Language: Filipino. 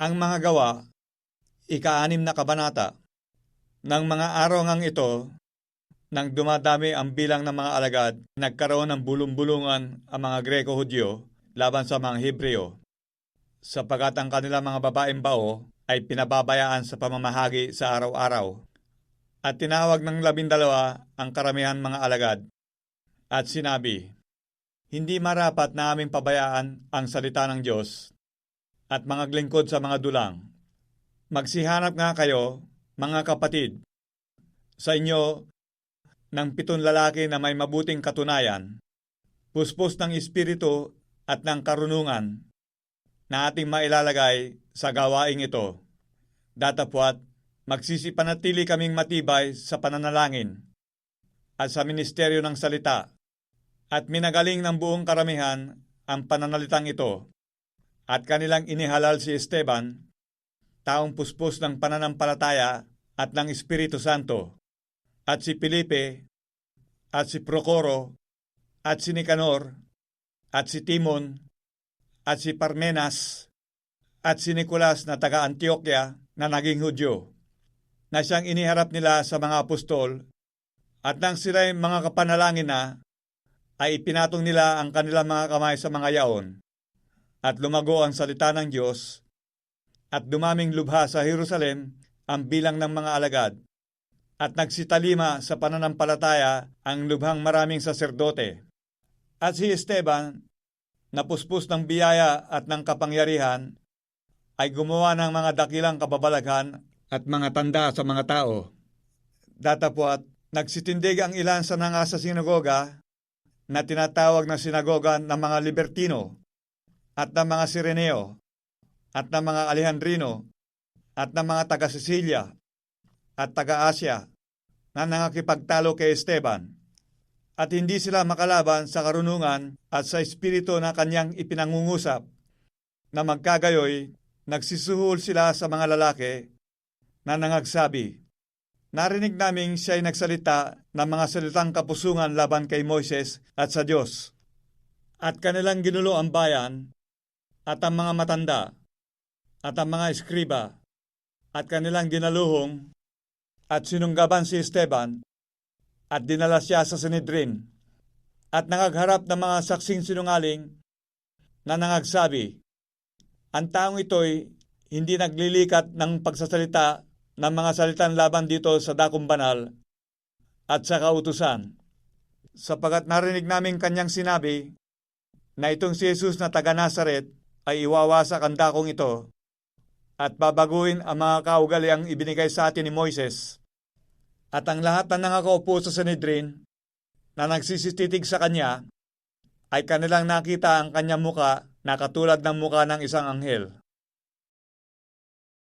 Ang mga gawa, ika-anim na kabanata, ng mga araw ngang ito, nang dumadami ang bilang ng mga alagad, nagkaroon ng bulong-bulungan ang mga Greko-Hudyo laban sa mga Hebreo, sapagat ang kanilang mga babaeng bao ay pinababayaan sa pamamahagi sa araw-araw. At tinawag ng labindalawa ang karamihan mga alagad, at sinabi, Hindi marapat na aming pabayaan ang salita ng Diyos at mga glingkod sa mga dulang. Magsihanap nga kayo, mga kapatid, sa inyo ng pitong lalaki na may mabuting katunayan, puspos ng espiritu at ng karunungan na ating mailalagay sa gawaing ito. Datapwat, magsisipanatili kaming matibay sa pananalangin at sa ministeryo ng salita at minagaling ng buong karamihan ang pananalitang ito at kanilang inihalal si Esteban, taong puspos ng pananampalataya at ng Espiritu Santo, at si Felipe, at si Procoro, at si Nicanor, at si Timon, at si Parmenas, at si Nicolas na taga Antioquia na naging Hudyo, na siyang iniharap nila sa mga apostol, at nang sila'y mga kapanalangin na, ay ipinatong nila ang kanilang mga kamay sa mga yaon, at lumago ang salita ng Diyos, at dumaming lubha sa Jerusalem ang bilang ng mga alagad, at nagsitalima sa pananampalataya ang lubhang maraming saserdote. At si Esteban, napuspos ng biyaya at ng kapangyarihan, ay gumawa ng mga dakilang kababalaghan at mga tanda sa mga tao. Datapwat, nagsitindig ang ilan sa nanga sinagoga na tinatawag na sinagoga ng mga Libertino at ng mga Sireneo at ng mga Alejandrino at ng mga taga-Sicilia at taga-Asya na nangakipagtalo kay Esteban at hindi sila makalaban sa karunungan at sa espiritu na kanyang ipinangungusap na magkagayoy nagsisuhol sila sa mga lalaki na nangagsabi, Narinig naming siya'y nagsalita ng mga salitang kapusungan laban kay Moises at sa Diyos. At kanilang ginulo ang bayan at ang mga matanda at ang mga eskriba at kanilang ginaluhong at sinunggaban si Esteban at dinala siya sa Sinedrin at nangagharap ng mga saksing sinungaling na nangagsabi, ang taong ito'y hindi naglilikat ng pagsasalita ng mga salitang laban dito sa dakong banal at sa kautusan. Sapagat narinig namin kanyang sinabi na itong si Jesus na taga Nazaret ay iwawasak ang dakong ito at babaguhin ang mga kaugaliang ibinigay sa atin ni Moises. At ang lahat na nangakaupo sa Sanedrin na nagsisititig sa kanya ay kanilang nakita ang kanyang muka na katulad ng muka ng isang anghel.